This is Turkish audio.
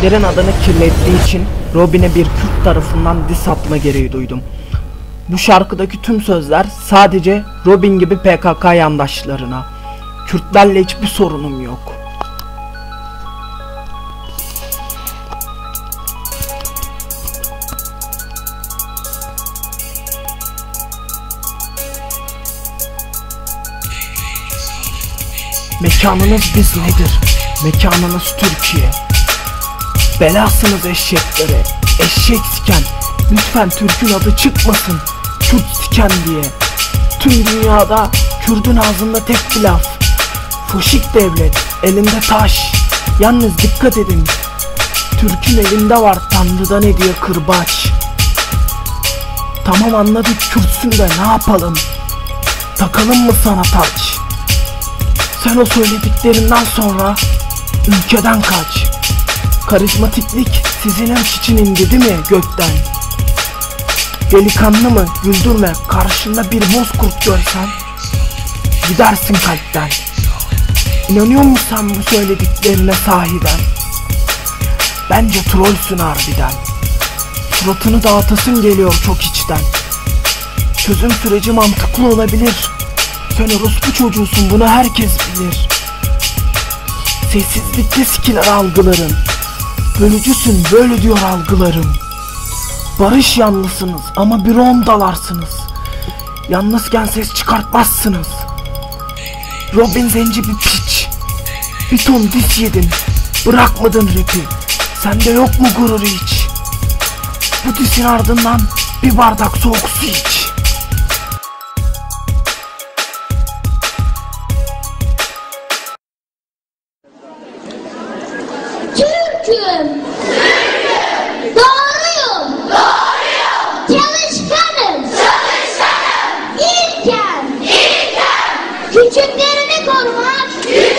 Türklerin adını kirlettiği için Robin'e bir Kürt tarafından diss atma gereği duydum. Bu şarkıdaki tüm sözler sadece Robin gibi PKK yandaşlarına. Kürtlerle hiçbir sorunum yok. Mekanınız biz nedir? Mekanınız Türkiye. Belasınız eşeklere. Eşek siken. Lütfen Türk'ün adı çıkmasın. Kürt siken diye. Tüm dünyada Kürdün ağzında tek bir laf. Foşik devlet. Elinde taş. Yalnız dikkat edin. Türk'ün elinde var Tanrı'dan hediye kırbaç. Tamam anladık Kürtsün de ne yapalım? Takalım mı sana taç? Sen o söylediklerinden sonra ülkeden kaç. Karizmatiklik sizin aç için indi değil mi gökten? Delikanlı mı güldürme karşında bir bozkurt görsen Gidersin kalpten. İnanıyor musun sen bu söylediklerine sahiden? Bence trollsün harbiden. Suratını dağıtasın geliyor çok içten. Çözüm süreci mantıklı olabilir. Sen orospu çocuğusun bunu herkes bilir. Sessizlikte sikiler algıların Bölücüsün böyle diyor algılarım. Barış yanlısınız ama bir on dalarsınız. Yalnızken ses çıkartmazsınız. Robin zenci bir piç. Bir ton dis yedin. Bırakmadın rapi Sende yok mu gurur hiç? Bu disin ardından bir bardak soğuk su iç Türk'üm. Doğruyum. Çalışkanım. İlkem. Küçüklerini korumak. Büyüklerimi